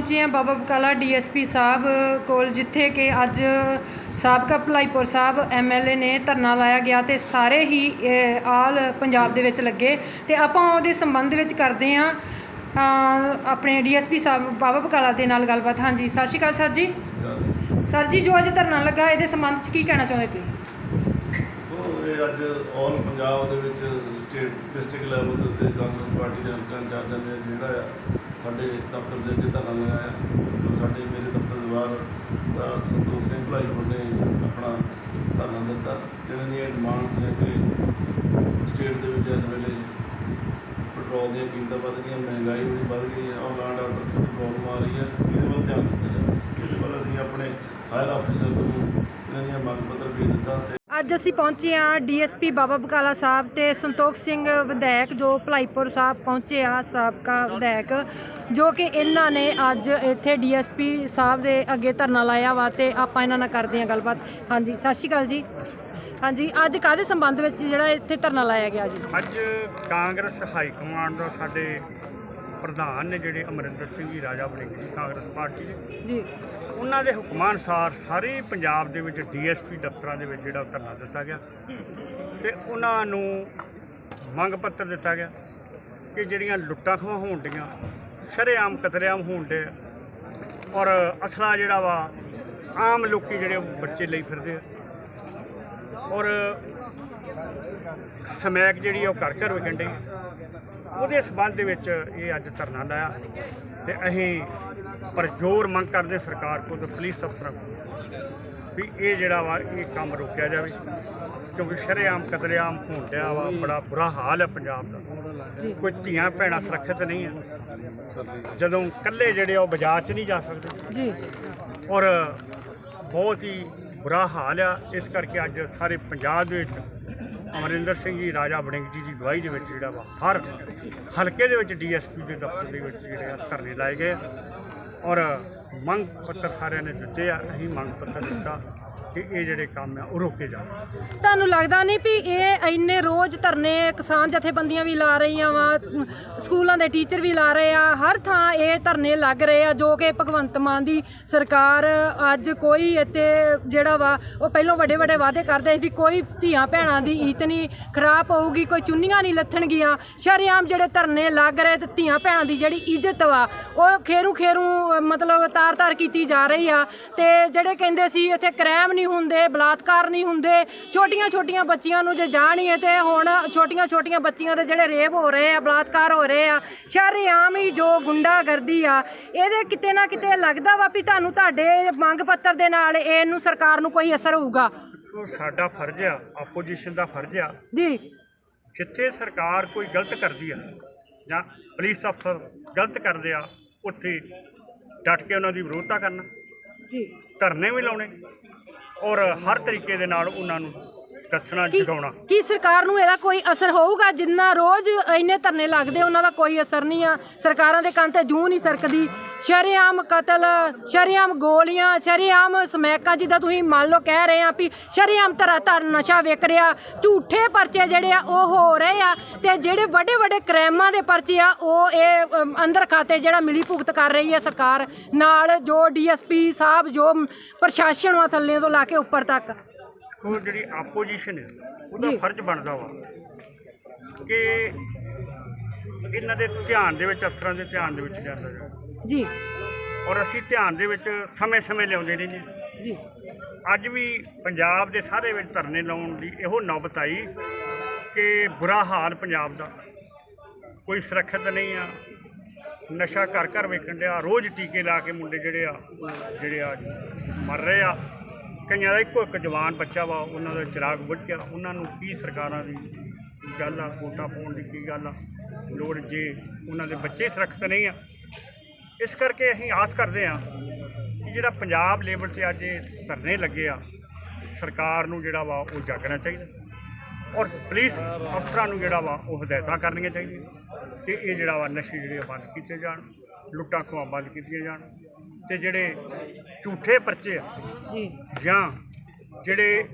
ਪਹੁੰਚੇ ਹਾਂ ਬਾਬਾ ਬਕਾਲਾ ਡੀਐਸਪੀ ਸਾਹਿਬ ਕੋਲ ਜਿੱਥੇ ਕਿ ਅੱਜ ਸਾਬਕਾ ਭਲਾਈਪੁਰ ਸਾਹਿਬ ਐਮਐਲਏ ਨੇ ਧਰਨਾ ਲਾਇਆ ਗਿਆ ਤੇ ਸਾਰੇ ਹੀ ਆਲ ਪੰਜਾਬ ਦੇ ਵਿੱਚ ਲੱਗੇ। ਤੇ ਆਪਾਂ ਉਹਦੇ ਸੰਬੰਧ ਵਿੱਚ ਕਰਦੇ ਹਾਂ ਅਹ, ਆਪਣੇ ਡੀਐਸਪੀ ਸਾਹਿਬ ਬਾਬਾ ਬਕਾਲਾ ਦੇ ਨਾਲ ਗੱਲਬਾਤ। ਹਾਂਜੀ ਸਤਿ ਸ਼੍ਰੀ ਅਕਾਲ ਸਰ ਜੀ। ਸਰ ਜੀ ਜੋ ਅੱਜ ਧਰਨਾ ਲੱਗਾ ਇਹਦੇ ਸੰਬੰਧ 'ਚ ਕੀ ਕਹਿਣਾ ਚਾਹੁੰਦੇ ਤੁਸੀਂ? ਇਹ ਅੱਜ ਆਲ ਪੰਜਾਬ ਦੇ ਵਿੱਚ ਸਟੇਟ ਡਿਸਟ੍ਰਿਕਟ ਲੈਵਲ ਦੇ ਕਾਂਗਰਸ ਪਾਰਟੀ ਦੇ ਹਲਕਾ ਇੰਚਾਰਜਾਂ ਨੇ ਜਿਹੜਾ ਆ ਸਾਡੇ ਦਫ਼ਤਰ ਦੇ ਅੱਗੇ ਧਰਨਾ ਲਗਾਇਆ। ਸਾਡੇ ਮੇਰੇ ਦਫ਼ਤਰ ਦੇ ਬਾਹਰ ਸੰਤੋਖ ਸਿੰਘ ਭਲਾਈਪੁਰ ਨੇ ਆਪਣਾ ਧਰਨਾ ਦਿੱਤਾ। ਜਿਹਨਾਂ ਦੀਆਂ ਡਿਮਾਂਡਸ ਨੇ ਕਿ ਸਟੇਟ ਦੇ ਵਿੱਚ ਇਸ ਵੇਲੇ ਪੈਟਰੋਲ ਦੀਆਂ ਕੀਮਤਾਂ ਵੱਧ ਗਈਆਂ, ਮਹਿੰਗਾਈ ਵੀ ਵੱਧ ਗਈ ਹੈ ਔਰ ਲਾਂਡ ਆਰਡਰ 'ਚ ਵੀ ਪ੍ਰੋਬਲਮ ਆ ਰਹੀ ਹੈ ਇਹਦੇ ਵੱਲ ਧਿਆਨ ਦਿੱਤਾ ਜਾਵੇ। ਇਹਦੇ ਵੱਲ ਅਸੀਂ ਆਪਣੇ ਹਾਇਰ ਆਫੀਸਰ ਨੂੰ ਇਹਨਾਂ ਦੀਆਂ ਮੰਗ ਪੱਤਰ ਭੇਜ ਦਿੱਤਾ ਤੇ ਅੱਜ ਅਸੀਂ ਪਹੁੰਚੇ ਹਾਂ ਡੀਐਸਪੀ ਬਾਬਾ ਬਕਾਲਾ ਸਾਹਿਬ ਤੇ ਸੰਤੋਖ ਸਿੰਘ ਵਿਧਾਇਕ ਜੋ ਭਲਾਈਪੁਰ ਸਾਹਿਬ ਪਹੁੰਚੇ ਆ ਸਾਬਕਾ ਵਿਧਾਇਕ ਜੋ ਕਿ ਇਹਨਾਂ ਨੇ ਅੱਜ ਇੱਥੇ ਡੀਐਸਪੀ ਸਾਹਿਬ ਦੇ ਅੱਗੇ ਧਰਨਾ ਲਾਇਆ ਵਾ ਤੇ ਆਪਾਂ ਇਹਨਾਂ ਨਾਲ ਕਰਦੇ ਹਾਂ ਗੱਲਬਾਤ। ਹਾਂਜੀ ਸਤਿ ਸ਼੍ਰੀ ਅਕਾਲ ਜੀ। ਹਾਂਜੀ ਅੱਜ ਕਾਹਦੇ ਸੰਬੰਧ ਵਿੱਚ ਜਿਹੜਾ ਇੱਥੇ ਧਰਨਾ ਲਾਇਆ ਗਿਆ ਜੀ? ਅੱਜ ਕਾਂਗਰਸ ਹਾਈ ਕਮਾਂਡ ਦਾ ਸਾਡੇ ਪ੍ਰਧਾਨ ਨੇ ਜਿਹੜੇ ਅਮਰਿੰਦਰ ਸਿੰਘ ਜੀ ਰਾਜਾ ਬਣੇ ਕਾਂਗਰਸ ਪਾਰਟੀ ਦੇ। ਜੀ। ਉਹਨਾਂ ਦੇ ਹੁਕਮਾਂ ਅਨੁਸਾਰ ਸਾਰੇ ਪੰਜਾਬ ਦੇ ਵਿੱਚ ਡੀਐਸਪੀ ਦਫ਼ਤਰਾਂ ਦੇ ਵਿੱਚ ਜਿਹੜਾ ਉਹ ਧਰਨਾ ਦਿੱਤਾ ਗਿਆ। ਤੇ ਉਹਨਾਂ ਨੂੰ ਮੰਗ ਪੱਤਰ ਦਿੱਤਾ ਗਿਆ ਕਿ ਜਿਹੜੀਆਂ ਲੁੱਟਾਂ ਖੋਹਾਂ ਹੋਣ ਡੀਆਂ ਸ਼ਰੇਆਮ ਕਤਲੇਆਮ ਹੋਣ ਡੇ ਔਰ ਅਸਲਾ ਜਿਹੜਾ ਵਾ, ਆਮ ਲੋਕੀ ਜਿਹੜੇ ਉਹ ਬੱਚੇ ਲਈ ਫਿਰਦੇ ਆ। ਔਰ ਸਮੈਕ ਜਿਹੜੀ ਆ ਉਹ ਘਰ ਘਰ ਵਿਕਣ ਡਈ। ਉਹਦੇ ਸਬੰਧ ਦੇ ਵਿੱਚ ਇਹ ਅੱਜ ਧਰਨਾ ਲਾਇਆ ਤੇ ਅਸੀਂ ਪਰ ਜ਼ੋਰ ਮੰਗ ਕਰਦੇ ਸਰਕਾਰ ਕੋਲ ਤੇ ਪੁਲਿਸ ਅਫਸਰਾਂ ਕੋਲ। ਵੀ ਇਹ ਜਿਹੜਾ ਵਾ ਇਹ ਕੰਮ ਰੋਕਿਆ ਜਾਵੇ। ਕਿਉਂਕਿ ਸ਼ਰੇਆਮ ਕਤਲੇਆਮ ਹੋਣ ਡਿਆ ਵਾ ਬੜਾ ਬੁਰਾ ਹਾਲ ਹੈ ਪੰਜਾਬ ਦਾ। ਕੋਈ ਧੀਆਂ ਭੈਣਾਂ ਸੁਰੱਖਿਅਤ ਨਹੀਂ ਹੈ ਜਦੋਂ ਇਕੱਲੇ ਜਿਹੜੇ ਉਹ ਬਾਜ਼ਾਰ 'ਚ ਨਹੀਂ ਜਾ ਸਕਦੇ। ਜੀ। ਔਰ ਬਹੁਤ ਹੀ ਬੁਰਾ ਹਾਲ ਆ। ਇਸ ਕਰਕੇ ਅੱਜ ਸਾਰੇ ਪੰਜਾਬ ਦੇ ਵਿੱਚ ਅਮਰਿੰਦਰ ਸਿੰਘ ਜੀ ਰਾਜਾ ਵੜਿੰਗ ਜੀ ਦੀ ਅਗਵਾਈ ਦੇ ਵਿੱਚ ਜਿਹੜਾ ਵਾ ਹਰ ਹਲਕੇ ਦੇ ਵਿੱਚ ਡੀਐਸਪੀ ਦੇ ਦਫ਼ਤਰ ਦੇ ਵਿੱਚ ਜਿਹੜੇ ਆ ਧਰਨੇ ਲਾਏ ਗਏ। ਔਰ ਮੰਗ ਪੱਤਰ ਸਾਰਿਆਂ ਨੇ ਦਿੱਤੇ ਆ ਅਸੀਂ ਮੰਗ ਪੱਤਰ ਦਿੱਤਾ। ਕਿ ਇਹ ਜਿਹੜੇ ਕੰਮ ਆ, ਉਹ ਰੋਕੇ ਜਾਣ। ਤੁਹਾਨੂੰ ਲੱਗਦਾ ਨਹੀਂ ਵੀ ਇਹ ਇੰਨੇ ਰੋਜ਼ ਧਰਨੇ ਕਿਸਾਨ ਜਥੇਬੰਦੀਆਂ ਵੀ ਲਾ ਰਹੀਆਂ ਵਾ, ਸਕੂਲਾਂ ਦੇ ਟੀਚਰ ਵੀ ਲਾ ਰਹੇ ਆ, ਹਰ ਥਾਂ ਇਹ ਧਰਨੇ ਲੱਗ ਰਹੇ ਆ, ਜੋ ਕਿ ਭਗਵੰਤ ਮਾਨ ਦੀ ਸਰਕਾਰ ਅੱਜ ਕੋਈ ਇੱਥੇ ਜਿਹੜਾ ਵਾ, ਉਹ ਪਹਿਲਾਂ ਵੱਡੇ ਵੱਡੇ ਵਾਅਦੇ ਕਰਦੇ ਸੀ ਵੀ ਕੋਈ ਧੀਆਂ ਭੈਣਾਂ ਦੀ ਇੱਜ਼ਤ ਨਹੀਂ ਖਰਾਬ ਹੋਊਗੀ, ਕੋਈ ਚੁੰਨੀਆਂ ਨਹੀਂ ਲੱਥਣਗੀਆਂ। ਸ਼ਰੇਆਮ ਜਿਹੜੇ ਧਰਨੇ ਲੱਗ ਰਹੇ ਤੇ ਧੀਆਂ ਭੈਣਾਂ ਦੀ ਜਿਹੜੀ ਇੱਜ਼ਤ ਵਾ, ਉਹ ਖੇਰੂ ਖੇਰੂ ਮਤਲਬ ਤਾਰ-ਤਾਰ ਕੀਤੀ ਜਾ ਰਹੀ ਆ ਤੇ ਜਿਹੜੇ ਕਹਿੰਦੇ ਸੀ ਇੱਥੇ ਕ੍ਰਾਈਮ ਨਹੀਂ ਹੁੰਦੇ ਬਲਾਤਕਾਰ ਨਹੀਂ ਹੁੰਦੇ। ਛੋਟੀਆਂ ਛੋਟੀਆਂ ਬੱਚੀਆਂ ਨੂੰ ਜੇ ਜਾਣੀਏ ਤੇ ਹੁਣ ਛੋਟੀਆਂ ਛੋਟੀਆਂ ਬੱਚੀਆਂ ਦੇ ਜਿਹੜੇ ਰੇਪ ਹੋ ਰਹੇ ਆ ਬਲਾਤਕਾਰ ਹੋ ਰਹੇ ਆ ਸ਼ਰੇਆਮ ਹੀ ਜੋ ਗੁੰਡਾਗਰਦੀ ਆ ਇਹਦੇ ਕਿਤੇ ਨਾ ਕਿਤੇ ਲੱਗਦਾ ਵਾ ਵੀ ਤੁਹਾਨੂੰ ਤੁਹਾਡੇ ਮੰਗ ਪੱਤਰ ਦੇ ਨਾਲ ਇਹਨੂੰ ਸਰਕਾਰ ਨੂੰ ਕੋਈ ਅਸਰ ਹੋਊਗਾ। ਸਾਡਾ ਫਰਜ਼ ਆ ਆਪੋਜੀਸ਼ਨ ਦਾ ਫਰਜ਼ ਆ। ਜੀ। ਜਿੱਥੇ ਸਰਕਾਰ ਕੋਈ ਗਲਤ ਕਰਦੀ ਆ ਜਾਂ ਪੁਲਿਸ ਅਫਸਰ ਗਲਤ ਕਰਦੇ ਆ ਉੱਥੇ ਡਟ ਕੇ ਉਹਨਾਂ ਦੀ ਵਿਰੋਧਤਾ ਕਰਨਾ। ਜੀ। ਧਰਨੇ ਵੀ ਲਾਉਣੇ। ਔਰ ਹਰ ਤਰੀਕੇ ਦੇ ਨਾਲ ਉਹਨਾਂ ਨੂੰ ਦੱਸਣਾ ਕੀ ਜਗਾਉਣਾ ਕੀ ਸਰਕਾਰ ਨੂੰ ਇਹਦਾ ਕੋਈ ਅਸਰ ਹੋਊਗਾ? ਜਿੰਨਾ ਰੋਜ਼ ਇੰਨੇ ਧਰਨੇ ਲੱਗਦੇ ਉਹਨਾਂ ਦਾ ਕੋਈ ਅਸਰ ਨਹੀਂ ਆ। ਸਰਕਾਰਾਂ ਦੇ ਕੰਨ ਤੇ ਜੂੰ ਨਹੀਂ ਸਰਕਦੀ। ਸ਼ਰੇਆਮ ਕਤਲ ਸ਼ਰੇਆਮ ਗੋਲੀਆਂ ਸ਼ਰੇਆਮ ਸਮੈਕਾਂ ਜਿੱਦਾਂ ਤੁਸੀਂ ਮੰਨ ਲਓ ਕਹਿ ਰਹੇ ਆ ਵੀ ਸ਼ਰੇਆਮ ਤਰ੍ਹਾਂ ਧਰ ਨਸ਼ਾ ਵਿਕ ਰਿਹਾ। ਝੂਠੇ ਪਰਚੇ ਜਿਹੜੇ ਆ ਉਹ ਹੋ ਰਹੇ ਆ। ਤੇ ਜਿਹੜੇ ਵੱਡੇ ਵੱਡੇ ਕ੍ਰਾਈਮਾਂ ਦੇ ਪਰਚੇ ਆ ਉਹ ਇਹ ਅੰਦਰ ਖਾਤੇ ਜਿਹੜਾ ਮਿਲੀ ਭੁਗਤ ਕਰ ਰਹੀ ਹੈ ਸਰਕਾਰ। ਨਾਲ ਜੋ ਡੀਐਸਪੀ ਸਾਹਿਬ ਜੋ ਪ੍ਰਸ਼ਾਸਨ ਵਾ ਥੱਲੇ ਤੋਂ ਲਾ ਕੇ ਉੱਪਰ ਤੱਕ। ਉਹ ਜਿਹੜੀ ਆਪੋਜੀਸ਼ਨ ਹੈ ਉਹਦਾ ਜੀ। ਫਰਜ਼ ਬਣਦਾ ਵਾ ਕਿ ਇਹਨਾਂ ਦੇ ਧਿਆਨ ਦੇ ਵਿੱਚ ਅਫਸਰਾਂ ਦੇ ਧਿਆਨ ਦੇ ਵਿੱਚ ਜਾਂਦਾ ਜਾਵੇ। ਜੀ। ਔਰ ਅਸੀਂ ਧਿਆਨ ਦੇ ਵਿੱਚ ਸਮੇਂ-ਸਮੇਂ ਲਿਆਉਂਦੇ ਨੇ ਜੀ। ਜੀ ਅੱਜ ਵੀ ਪੰਜਾਬ ਦੇ ਸਾਰੇ ਵਿੱਚ ਧਰਨੇ ਲਾਉਣ ਦੀ ਇਹੋ ਨੌਬਤ ਆਈ ਕਿ ਬੁਰਾ ਹਾਲ ਪੰਜਾਬ ਦਾ। ਕੋਈ ਸੁਰੱਖਿਅਤ ਨਹੀਂ ਆ। ਨਸ਼ਾ ਘਰ ਘਰ ਵੇਖਣ ਡਿਆ। ਰੋਜ਼ ਟੀਕੇ ਲਾ ਕੇ ਮੁੰਡੇ ਜਿਹੜੇ ਆ ਜਿਹੜੇ ਆ ਮਰ ਰਹੇ ਆ। ਕਈਆਂ ਦਾ ਇੱਕੋ ਇੱਕ ਜਵਾਨ ਬੱਚਾ ਵਾ, ਉਹਨਾਂ ਦਾ ਚਿਰਾਗ ਬੁੱਝ ਗਿਆ। ਉਹਨਾਂ ਨੂੰ ਕੀ ਸਰਕਾਰਾਂ ਦੀ ਗੱਲ ਆ, ਵੋਟਾਂ ਪਾਉਣ ਦੀ ਕੀ ਗੱਲ ਆ? ਲੋੜ ਜੇ ਉਹਨਾਂ ਦੇ ਬੱਚੇ ਸੁਰੱਖਿਅਤ ਨਹੀਂ ਆ। ਇਸ ਕਰਕੇ ਅਸੀਂ ਆਸ ਕਰਦੇ ਹਾਂ ਕਿ ਜਿਹੜਾ ਪੰਜਾਬ ਲੈਵਲ 'ਤੇ ਅੱਜ ਇਹ ਧਰਨੇ ਲੱਗੇ ਆ, ਸਰਕਾਰ ਨੂੰ ਜਿਹੜਾ ਵਾ ਉਹ ਜਾਗਣਾ ਚਾਹੀਦਾ। ਔਰ ਪੁਲਿਸ ਅਫਸਰਾਂ ਨੂੰ ਜਿਹੜਾ ਵਾ ਉਹ ਹਦਾਇਤਾਂ ਕਰਨੀਆਂ ਚਾਹੀਦੀਆਂ। ਕਿ ਇਹ ਜਿਹੜਾ ਵਾ ਨਸ਼ੇ ਜਿਹੜੇ ਆ ਬੰਦ ਕੀਤੇ ਜਾਣ, ਲੁੱਟਾਂ ਖੋਹਾਂ ਬੰਦ ਕੀਤੀਆਂ ਜਾਣ। ਤੇ ਜਿਹੜੇ ਝੂਠੇ ਪਰਚੇ ਆ ਜੀ। ਜਾਂ ਜਿਹੜੇ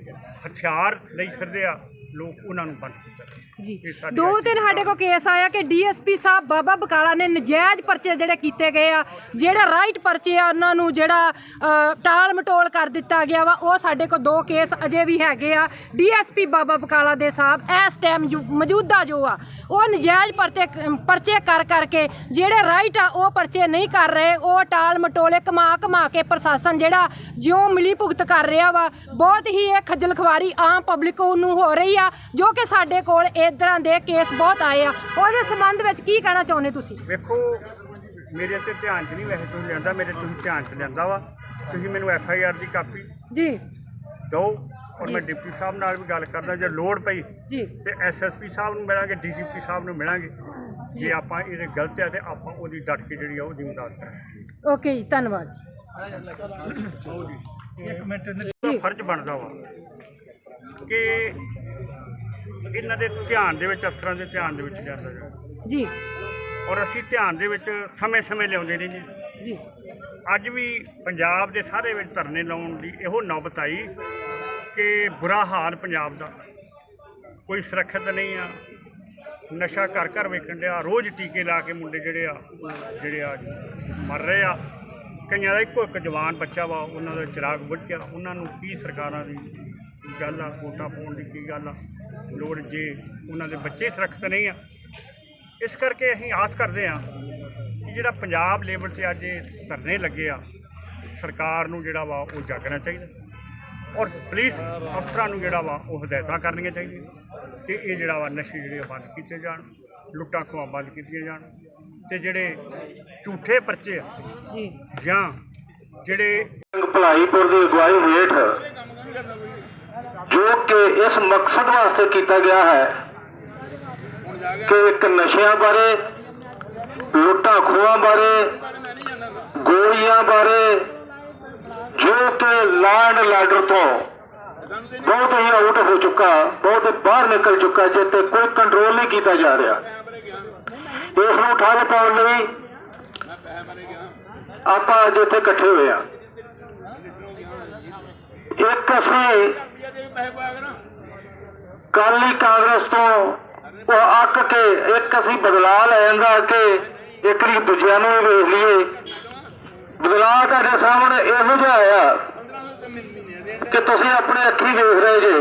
ਹਥਿਆਰ ਲਈ ਫਿਰਦੇ ਆ ਲੋਕ ਉਹਨਾਂ ਨੂੰ ਬੰਦ ਕੀਤਾ ਜੀ। ਇਹ ਸਾਡੀ ਦੋ ਦਿਨ ਸਾਡੇ ਕੋਲ ਕੇਸ ਆਇਆ ਕਿ ਡੀਐਸਪੀ ਸਾਹਿਬ ਬਾਬਾ ਬਕਾਲਾ ਨੇ ਨਜਾਇਜ਼ ਪਰਚੇ ਜਿਹੜੇ ਕੀਤੇ ਗਏ ਆ ਜਿਹੜਾ ਰਾਈਟ ਪਰਚੇ ਆ ਉਹਨਾਂ ਨੂੰ ਜਿਹੜਾ ਅ, ਟਾਲ ਮਟੋਲ ਕਰ ਦਿੱਤਾ ਗਿਆ ਵਾ ਉਹ ਸਾਡੇ ਕੋਲ ਦੋ ਕੇਸ ਅਜੇ ਵੀ ਹੈਗੇ ਆ। ਡੀਐਸਪੀ ਬਾਬਾ ਬਕਾਲਾ ਦੇ ਸਾਹਿਬ ਇਸ ਟਾਈਮ ਮੌਜੂਦਾ ਜੋ ਆ ਉਹ ਨਜਾਇਜ਼ ਪਰਚੇ ਪਰਚੇ ਕਰ ਕਰਕੇ ਜਿਹੜੇ ਰਾਈਟ ਆ ਉਹ ਪਰਚੇ ਨਹੀਂ ਕਰ ਰਹੇ ਉਹ ਟਾਲ ਮਟੋਲੇ ਕਮਾ ਕਮਾ ਕੇ ਪ੍ਰਸ਼ਾਸਨ ਜਿਹੜਾ ਜਿਉਂ ਮਿਲੀ ਭੁਗਤ ਕਰ ਰਿਹਾ ਵਾ ਬਹੁਤ ਹੀ ਇਹ ਖੱਜਲ ਖਵਾਰੀ ਆਮ ਪਬਲਿਕ ਨੂੰ ਹੋ ਰਹੀ ਆ ਜੋ ਕਿ ਸਾਡੇ ਕੋਲ ਇਦਾਂ ਦੇ ਕੇਸ ਬਹੁਤ ਆਏ ਆ। ਉਹਦੇ ਸੰਬੰਧ ਵਿੱਚ ਕੀ ਕਹਿਣਾ ਚਾਹੁੰਦੇ ਤੁਸੀਂ? ਵੇਖੋ ਮੇਰੇ ਤੇ ਧਿਆਨ 'ਚ ਨਹੀਂ ਵੈਸੇ ਤੁਸੀਂ ਲਿਆਂਦਾ ਮੇਰੇ ਤੁਸੀਂ ਧਿਆਨ 'ਚ ਲਿਆਂਦਾ ਵਾ। ਤੁਸੀਂ ਮੈਨੂੰ ਐਫ ਆਈ ਆਰ ਦੀ ਕਾਪੀ ਜੀ। ਦਿਓ ਔਰ ਮੈਂ ਡਿਪਟੀ ਸਾਹਿਬ ਨਾਲ ਵੀ ਗੱਲ ਕਰਦਾ ਜੇ ਲੋੜ ਪਈ ਜੀ। ਤੇ ਐਸਐਸਪੀ ਸਾਹਿਬ ਨੂੰ ਮਿਲਾਂਗੇ ਡੀਜੀਪੀ ਸਾਹਿਬ ਨੂੰ ਮਿਲਾਂਗੇ। ਜੇ ਆਪਾਂ ਇਹਦੇ ਗਲਤ ਹੈ ਤੇ ਆਪਾਂ ਉਹਦੀ ਡਟ ਕੇ ਜਿਹੜੀ ਆ ਉਹ ਜ਼ਿੰਮੇਦਾਰ ਕਰਾਂਗੇ। ਓਕੇ ਜੀ ਧੰਨਵਾਦ ਦਾ ਫਰਜ਼ ਬਣਦਾ ਵਾ ਕਿ ਇਹਨਾਂ ਦੇ ਧਿਆਨ ਦੇ ਵਿੱਚ ਅਫਸਰਾਂ ਦੇ ਧਿਆਨ ਦੇ ਵਿੱਚ ਜਾਂਦਾ ਜਾਵੇ ਜੀ। ਔਰ ਅਸੀਂ ਧਿਆਨ ਦੇ ਵਿੱਚ ਸਮੇਂ-ਸਮੇਂ ਲਿਆਉਂਦੇ ਨੇ ਜੀ। ਜੀ। ਅੱਜ ਵੀ ਪੰਜਾਬ ਦੇ ਸਾਰੇ ਵਿੱਚ ਧਰਨੇ ਲਾਉਣ ਦੀ ਇਹੋ ਨੌਬਤ ਆਈ ਕਿ ਬੁਰਾ ਹਾਲ ਪੰਜਾਬ ਦਾ। ਕੋਈ ਸੁਰੱਖਿਅਤ ਨਹੀਂ ਆ। ਨਸ਼ਾ ਘਰ ਘਰ ਵੇਖਣ ਡਿਆ। ਰੋਜ਼ ਟੀਕੇ ਲਾ ਕੇ ਮੁੰਡੇ ਜਿਹੜੇ ਆ ਜਿਹੜੇ ਆ ਮਰ ਰਹੇ ਆ। ਕਈਆਂ ਦਾ ਇੱਕੋ ਇੱਕ ਜਵਾਨ ਬੱਚਾ ਵਾ ਉਹਨਾਂ ਦਾ ਚਿਰਾਗ ਬੁੱਝ ਗਿਆ। ਉਹਨਾਂ ਨੂੰ ਕੀ ਸਰਕਾਰਾਂ ਦੀ ਗੱਲ ਆ ਵੋਟਾਂ ਪਾਉਣ ਦੀ ਕੀ ਗੱਲ ਆ? ਲੋੜ ਜੇ ਉਹਨਾਂ ਦੇ ਬੱਚੇ ਸੁਰੱਖਿਅਤ ਨਹੀਂ ਆ। ਇਸ ਕਰਕੇ ਅਸੀਂ ਆਸ ਕਰਦੇ ਹਾਂ ਕਿ ਜਿਹੜਾ ਪੰਜਾਬ ਲੈਵਲ 'ਤੇ ਅੱਜ ਇਹ ਧਰਨੇ ਲੱਗੇ ਆ ਸਰਕਾਰ ਨੂੰ ਜਿਹੜਾ ਵਾ ਉਹ ਜਾਗਣਾ ਚਾਹੀਦਾ ਔਰ ਪੁਲਿਸ ਅਫਸਰਾਂ ਨੂੰ ਜਿਹੜਾ ਵਾ ਉਹ ਹਦਾਇਤਾਂ ਕਰਨੀਆਂ ਚਾਹੀਦੀਆਂ ਕਿ ਇਹ ਜਿਹੜਾ ਵਾ ਨਸ਼ੇ ਜਿਹੜੇ ਆ ਬੰਦ ਕੀਤੇ ਜਾਣ ਲੁੱਟਾਂ ਖੋਹਾਂ ਬੰਦ ਕੀਤੀਆਂ ਜਾਣ ਤੇ ਜਿਹੜੇ ਝੂਠੇ ਪਰਚੇ ਆ ਜੀ। ਜਾਂ ਜਿਹੜੇ ਭਲਾਈਪੁਰ ਦੀ ਅਗਵਾਈ ਹੇਠ ਜੋ ਕਿ ਇਸ ਮਕਸਦ ਵਾਸਤੇ ਕੀਤਾ ਗਿਆ ਹੈ ਕਿ ਇੱਕ ਨਸ਼ਿਆਂ ਬਾਰੇ, ਲੁੱਟਾਂ ਖੋਹਾਂ ਬਾਰੇ, ਗੋਲੀਆਂ ਬਾਰੇ ਜੋ ਕਿ ਲਾਂਡ ਲਾਡਰ ਤੋਂ ਬਹੁਤ ਹੀ ਆਊਟ ਹੋ ਚੁੱਕਾ, ਬਹੁਤ ਬਾਹਰ ਨਿਕਲ ਚੁੱਕਾ ਜਿਸ ਤੇ ਕੋਈ ਕੰਟਰੋਲ ਨਹੀਂ ਕੀਤਾ ਜਾ ਰਿਹਾ। ਇਸ ਨੂੰ ਠੱਲ ਪਾਉਣ ਲਈ ਆਪਾਂ ਅੱਜ ਇੱਥੇ ਇਕੱਠੇ ਹੋਏ ਆ ਇੱਕ ਅਸੀਂ ਕਾਲੀ ਕਾਂਗਰਸ ਤੋਂ ਉਹ ਅੱਕ ਕੇ ਇੱਕ ਅਸੀਂ ਬਦਲਾਅ ਲੈ ਜਾਂਦਾ ਕਿ ਇੱਕ ਵਾਰੀ ਦੂਜਿਆਂ ਨੂੰ ਵੀ ਵੇਖ ਲਈਏ। ਬਦਲਾਅ ਤੁਹਾਡੇ ਸਾਹਮਣੇ ਇਹੋ ਜਿਹਾ ਆਇਆ ਕਿ ਤੁਸੀਂ ਆਪਣੇ ਅੱਖੀ ਵੇਖ ਰਹੇ ਜੇ।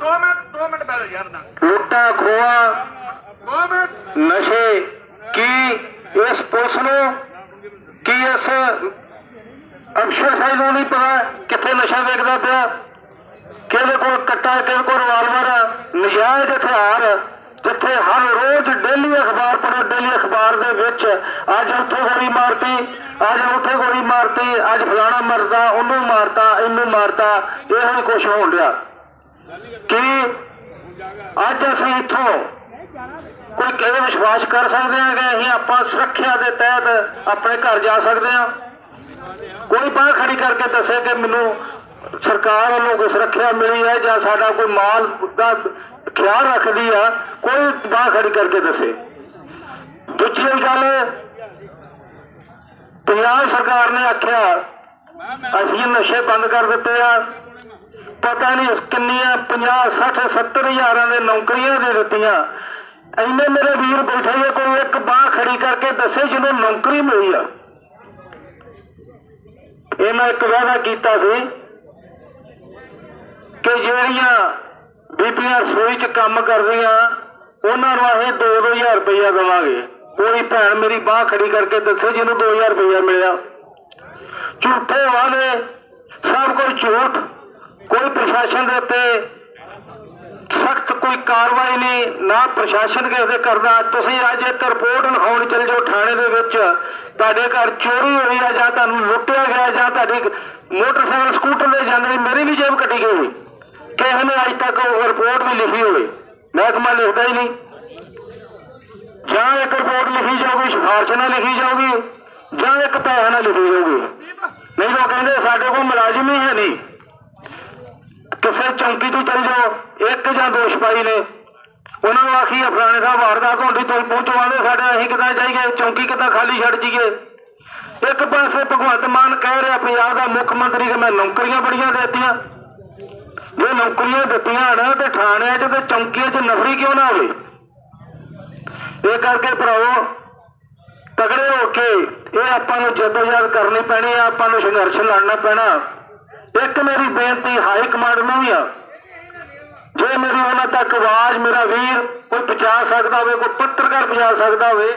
2 ਮਿੰਟ 2 ਮਿੰਟ ਪਹਿਲੇ ਯਾਰ ਨਾ ਲੁੱਟਾਂ ਖੋਹਾਂ 2 ਮਿੰਟ। ਨਸ਼ੇ ਕੀ ਇਸ ਪੁਲਿਸ ਨੂੰ ਕੀ ਇਸ ਅਫਸਰ ਸਾਹਿਬ ਨੂੰ ਨਹੀਂ ਪਤਾ ਕਿੱਥੇ ਨਸ਼ਾ ਵੇਚਦਾ ਪਿਆ? ਕਿਹਦੇ ਕੋਲ ਕੱਟਾ, ਕਿਹਦੇ ਕੋਲ ਰਿਵਾਲਵਰ ਨਜਾਇਜ਼ ਹਥਿਆਰ, ਜਿੱਥੇ ਹਰ ਰੋਜ਼ ਡੇਲੀ ਅਖਬਾਰ ਪੜੋ ਡੇਲੀ ਅਖਬਾਰ ਦੇ ਵਿੱਚ ਅੱਜ ਉੱਥੇ ਗੋਲੀ ਮਾਰਤੀ, ਅੱਜ ਉੱਥੇ ਗੋਲੀ ਮਾਰਤੀ, ਅੱਜ ਫਲਾਣਾ ਮਰਦਾ, ਉਹਨੂੰ ਮਾਰਤਾ, ਇਹਨੂੰ ਮਾਰਤਾ, ਇਹੋ ਹੀ ਕੁਛ ਹੋਣ ਡਿਆ। ਕਿ ਅੱਜ ਅਸੀਂ ਇੱਥੋਂ ਕੋਈ ਕਿਵੇਂ ਵਿਸ਼ਵਾਸ ਕਰ ਸਕਦੇ ਹਾਂ ਕਿ ਅਸੀਂ ਆਪਾਂ ਸੁਰੱਖਿਆ ਦੇ ਤਹਿਤ ਆਪਣੇ ਘਰ ਜਾ ਸਕਦੇ ਹਾਂ? ਕੋਈ ਬਾਹ ਖੜੀ ਕਰਕੇ ਦੱਸੇ ਕਿ ਮੈਨੂੰ ਸਰਕਾਰ ਵੱਲੋਂ ਕੋਈ ਸੁਰੱਖਿਆ ਮਿਲੀ ਹੈ ਜਾਂ ਸਾਡਾ ਕੋਈ ਮਾਲ ਦਾ ਖਿਆਲ ਰੱਖਦੀ ਆ, ਕੋਈ ਬਾਹ ਖੜੀ ਕਰਕੇ ਦੱਸੇ। ਦੂਜੀ ਗੱਲ, ਪੰਜਾਬ ਸਰਕਾਰ ਨੇ ਆਖਿਆ, ਅਸੀਂ ਨਸ਼ੇ ਬੰਦ ਕਰ ਦਿੱਤੇ ਆ। ਪਤਾ ਨਹੀਂ ਕਿੰਨੀਆਂ 50 60 70 ਹਜ਼ਾਰਾਂ ਦੇ ਨੌਕਰੀਆਂ ਦੇ ਦਿੱਤੀਆਂ। ਇੰਨੇ ਮੇਰੇ ਵੀਰ ਬੈਠੇ ਨੇ ਕੋਈ ਇੱਕ ਬਾਹ ਖੜੀ ਕਰਕੇ ਦੱਸੇ ਜਿਹਨੂੰ ਨੌਕਰੀ ਮਿਲੀ ਆ। ਇਹ ਮੈਂ ਇੱਕ ਵਾਅਦਾ ਕੀਤਾ ਸੀ। ਕਿ ਜਿਹੜੀਆਂ ਬੀਬੀਆਂ ਰਸੋਈ 'ਚ ਕੰਮ ਕਰਦੀਆਂ, ਉਹਨਾਂ ਨੂੰ ਅਸੀਂ 2-2000 ਰੁਪਈਆ ਦੇਵਾਂਗੇ। ਕੋਈ ਭੈਣ ਮੇਰੀ ਬਾਹ ਖੜੀ ਕਰਕੇ ਦੱਸੇ ਜਿਹਨੂੰ 2000 ਰੁਪਈਆ ਮਿਲਿਆ। ਝੂਠੇ ਵਾਅਦੇ, ਸਭ ਕੁਝ ਝੂਠ। ਕੋਈ ਪ੍ਰਸ਼ਾਸਨ ਦੇ ਉੱਤੇ ਸਖਤ ਕੋਈ ਕਾਰਵਾਈ ਨਹੀਂ, ਨਾ ਪ੍ਰਸ਼ਾਸਨ ਕਿਸੇ ਦੇ ਕਰਦਾ। ਤੁਸੀਂ ਅੱਜ ਇੱਕ ਰਿਪੋਰਟ ਲਿਖਾਉਣ ਚਲ ਜਾਓ ਥਾਣੇ ਦੇ ਵਿੱਚ। ਤੁਹਾਡੇ ਘਰ ਚੋਰੀ ਹੋਈ ਆ ਜਾਂ ਤੁਹਾਨੂੰ ਲੁੱਟਿਆ ਗਿਆ ਜਾਂ ਤੁਹਾਡੀ ਮੋਟਰਸਾਈਕਲ, ਸਕੂਟਰ ਦੇ ਜਾਂਦੇ ਮੇਰੀ ਵੀ ਜੇਬ ਕੱਟੀ ਗਈ। ਹੋਈ ਕਿਸੇ ਨੇ ਅੱਜ ਤੱਕ ਉਹ ਰਿਪੋਰਟ ਵੀ ਲਿਖੀ ਹੋਵੇ। ਮਹਿਕਮਾ ਲਿਖਦਾ ਹੀ ਨਹੀਂ। ਜਾਂ ਇੱਕ ਰਿਪੋਰਟ ਲਿਖੀ ਜਾਊਗੀ, ਸਿਫਾਰਿਸ਼ ਨਾਲ ਲਿਖੀ ਜਾਊਗੀ, ਜਾਂ ਇੱਕ ਪੈਸੇ ਨਾਲ ਲਿਖੀ ਜਾਊਗੀ। ਨਹੀਂ ਤਾਂ ਉਹ ਕਹਿੰਦੇ ਸਾਡੇ ਕੋਲ ਮੁਲਾਜ਼ਮ ਹੀ ਹੈ ਨਹੀਂ। ਕਿਸੇ ਚੌਂਕੀ ਤੋਂ ਚੱਲ ਜਾਓ, ਇੱਕ ਜਾਂ ਦੋ ਸਿਪਾਹੀ ਨੇ। ਉਹਨਾਂ ਨੂੰ ਆਖੀ ਫਲਾਣੇ ਸਾਹਿਬ ਵਾਰਦਾਤ ਹੁੰਦੀ ਤੁਸੀਂ ਪਹੁੰਚਵਾਉਂਦੇ ਸਾਡੇ ਅਸੀਂ ਕਿੱਦਾਂ ਜਾਈਏ, ਚੌਂਕੀ ਕਿੱਦਾਂ ਖਾਲੀ ਛੱਡ ਜੀਏ ਇੱਕ ਪਾਸੇ ਭਗਵੰਤ ਮਾਨ ਕਹਿ ਰਿਹਾ, ਪੰਜਾਬ ਦਾ ਮੁੱਖ ਮੰਤਰੀ ਕਿ ਮੈਂ ਨੌਕਰੀਆਂ ਬੜੀਆਂ ਦੇਤੀਆਂ। ਜੇ ਨੌਕਰੀਆਂ ਦਿੱਤੀਆਂ ਹਨ ਤੇ ਥਾਣਿਆਂ 'ਚ ਤੇ ਚੌਂਕੀਆਂ 'ਚ ਨਫਰੀ ਕਿਉਂ ਨਾ ਹੋਵੇ? ਇਹ ਕਰਕੇ ਭਰਾਓ ਤਗੜੇ ਹੋ ਕੇ ਇਹ ਆਪਾਂ ਨੂੰ ਜਦੋਜਹਿਦ ਕਰਨੀ ਪੈਣੀ ਆ, ਆਪਾਂ ਨੂੰ ਸੰਘਰਸ਼ ਲੜਨਾ ਪੈਣਾ। ਇੱਕ ਮੇਰੀ ਬੇਨਤੀ ਹਾਈ ਕਮਾਂਡ ਨੂੰ ਵੀ ਆ। ਜੇ ਮੇਰੀ ਉਹਨਾਂ ਤੱਕ ਆਵਾਜ਼, ਮੇਰਾ ਵੀਰ ਕੋਈ ਪਹੁੰਚਾ ਸਕਦਾ ਹੋਵੇ, ਕੋਈ ਪੱਤਰਕਾਰ ਪਹੁੰਚਾ ਸਕਦਾ ਹੋਵੇ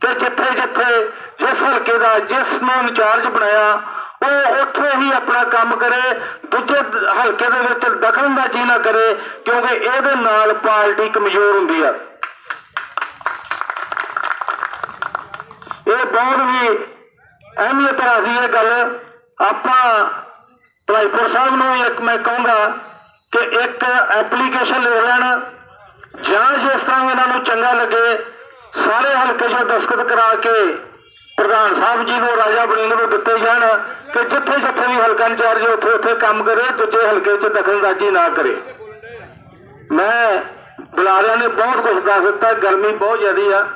ਕਿ ਜਿੱਥੇ ਜਿੱਥੇ ਜਿਸ ਹਲਕੇ ਦਾ, ਜਿਸ ਨੂੰ ਇੰਚਾਰਜ ਬਣਾਇਆ ਉਹ ਉੱਥੇ ਹੀ ਆਪਣਾ ਕੰਮ ਕਰੇ, ਦੂਜੇ ਹਲਕੇ ਦੇ ਵਿੱਚ ਦਖਲਅੰਦਾਜ਼ੀ ਨਾ ਕਰੇ, ਕਿਉਂਕਿ ਇਹਦੇ ਨਾਲ ਪਾਰਟੀ ਕਮਜ਼ੋਰ ਹੁੰਦੀ ਆ। ਇਹ ਬਹੁਤ ਹੀ ਅਹਿਮੀਅਤ ਰੱਖਦੀ ਇਹ ਗੱਲ। ਆਪਾਂ ਭਲਾਈਪੁਰ ਸਾਹਿਬ ਨੂੰ ਵੀ ਇੱਕ ਮੈਂ ਕਹੂੰਗਾ ਕਿ ਇੱਕ ਐਪਲੀਕੇਸ਼ਨ ਲਿਖ ਲੈਣ, ਜਾਂ ਜਿਸ ਤਰ੍ਹਾਂ ਇਹਨਾਂ ਨੂੰ ਚੰਗਾ ਲੱਗੇ, ਸਾਰੇ ਹਲਕੇ 'ਚੋਂ ਦਸਤਖਤ ਕਰਾ ਕੇ ਪ੍ਰਧਾਨ ਸਾਹਿਬ ਜੀ ਨੂੰ ਰਾਜਾ ਬੜਿੰਗ ਨੂੰ ਦਿੱਤੇ ਜਾਣ ਕਿ ਜਿੱਥੇ ਜਿੱਥੇ ਵੀ ਹਲਕਾ ਇੰਚਾਰਜ ਉੱਥੇ ਉੱਥੇ ਕੰਮ ਕਰੇ, ਦੂਜੇ ਹਲਕੇ 'ਚ ਦਖਲਅੰਦਾਜ਼ੀ ਨਾ ਕਰੇ। ਮੈਂ ਬੁਲਾਰਿਆਂ ਨੇ ਬਹੁਤ ਕੁਝ ਦੱਸ ਦਿੱਤਾ, ਗਰਮੀ ਬਹੁਤ ਜ਼ਿਆਦੀ ਆ।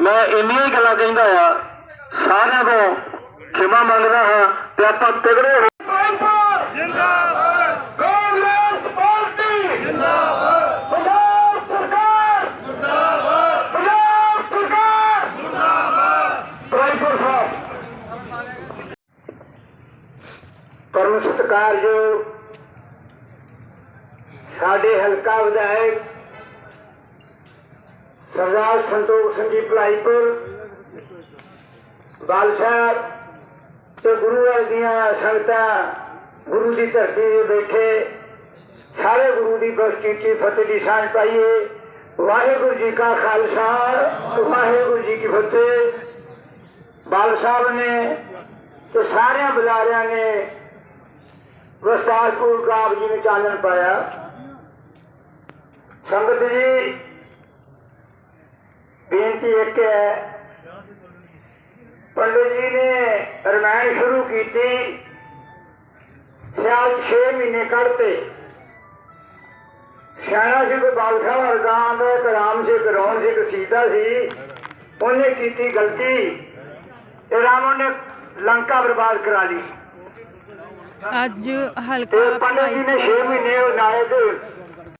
ਮੈਂ ਇੰਨੀਆਂ ਹੀ ਗੱਲਾਂ ਕਹਿੰਦਾ ਆ, ਸਾਰਿਆਂ ਤੋਂ ਖਿਮਾ ਮੰਗਦਾ ਹਾਂ ਤੇ ਆਪਾਂ ਤਗੜੇ ਹੋ ਕਾਂਗਰਸ ਪਾਰਟੀ ਜਿੰਦਾਬਾਦ ਪੰਜਾਬ ਸਰਕਾਰ ਜਿੰਦਾਬਾਦ ਪੰਜਾਬ ਸਰਕਾਰ ਰਾਈਪੁਰ ਸਾਹਿਬ ਪਰਮ ਸਤਿਕਾਰਯੋਗ ਸਾਡੇ ਹਲਕਾ ਵਿਧਾਇਕ ਸਰਦਾਰ ਸੰਤੋਖ ਸਿੰਘ ਜੀ ਭਲਾਈਪੁਰ ਸਾਹਿਬ ਤੇ ਗੁਰੂ ਘਰ ਦੀਆਂ ਸੰਗਤਾਂ ਗੁਰੂ ਦੀ ਧਰਤੀ ਤੇ ਬੈਠੇ, ਸਾਰੇ ਗੁਰੂ ਦੀ ਬਖਸ਼ੀਤੀ ਫਤਿਹ ਦੀ ਸਾਂਝ ਪਾਈਏ। ਵਾਹਿਗੁਰੂ ਜੀ ਕਾ ਖਾਲਸਾ, ਵਾਹਿਗੁਰੂ ਜੀ ਕੀ ਫਤਿਹ। ਬਾਲ ਸਾਹਿਬ ਨੇ ਤੇ ਸਾਰਿਆਂ ਬੁਲਾਰਿਆਂ ਨੇ ਵਿਸਤਾਰਪੂਰ ਕਾਬ ਜੀ ਨੂੰ ਚਾਨਣ ਪਾਇਆ। ਸੰਗਤ ਜੀ, ਬੇਨਤੀ ਇੱਕ ਹੈ। ਪੰਡਿਤ ਜੀ ਨੇ ਰਮਾਇਣ ਸ਼ੁਰੂ ਕੀਤੀ, ਸਿਆਲ 6 ਮਹੀਨੇ ਕੱਢਤੇ। ਸਿਆਣਾ ਸੀ ਕੋਈ ਬਾਲ ਵਰਗਾ ਦਾ ਇੱਕ ਰਾਮ ਸੀ ਇੱਕ ਰੌਣ ਸੀ ਇੱਕ ਸੀਤਾ ਸੀ। ਉਹਨੇ ਕੀਤੀ ਗਲਤੀ। ਤੇ ਰਾਵਣ ਨੇ ਲੰਕਾ ਬਰਬਾਦ ਕਰਾ ਲਈ। ਅੱਜ ਹਲਕਾ ਪੰਡਿਤ ਜੀ ਨੇ 6 ਮਹੀਨੇ ਤੇ